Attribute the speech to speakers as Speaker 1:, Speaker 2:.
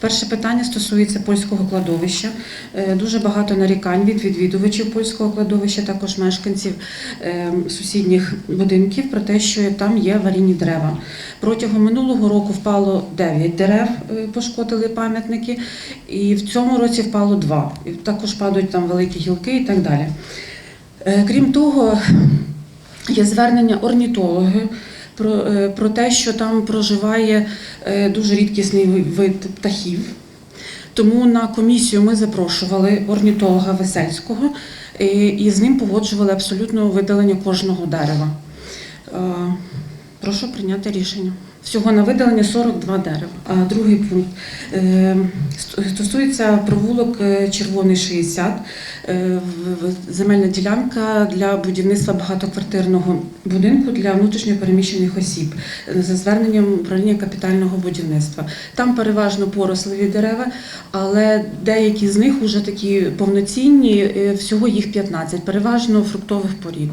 Speaker 1: Перше питання стосується польського кладовища. Е, Дуже багато нарікань від відвідувачів польського кладовища, також мешканців е, сусідніх будинків про те, що там є аварійні дерева. Протягом минулого року впало 9 дерев, е, пошкодили пам'ятники, і в цьому році впало 2. І також падають там великі гілки і так далі. Крім того, є звернення орнітологів про, е, про те, що там проживає е, дуже рідкісний вид птахів. Тому на комісію ми запрошували орнітолога Весельського е, і з ним погоджували абсолютно видалення кожного дерева. Прошу прийняти рішення. Всього на видалення 42 дерева. А другий пункт е, стосується провулок е, Червоний 60, е, земельна ділянка для будівництва багатоквартирного будинку для внутрішньопереміщених осіб за зверненням управління капітального будівництва. Там переважно порослові дерева, але деякі з них вже такі повноцінні, всього їх 15, переважно фруктових порід.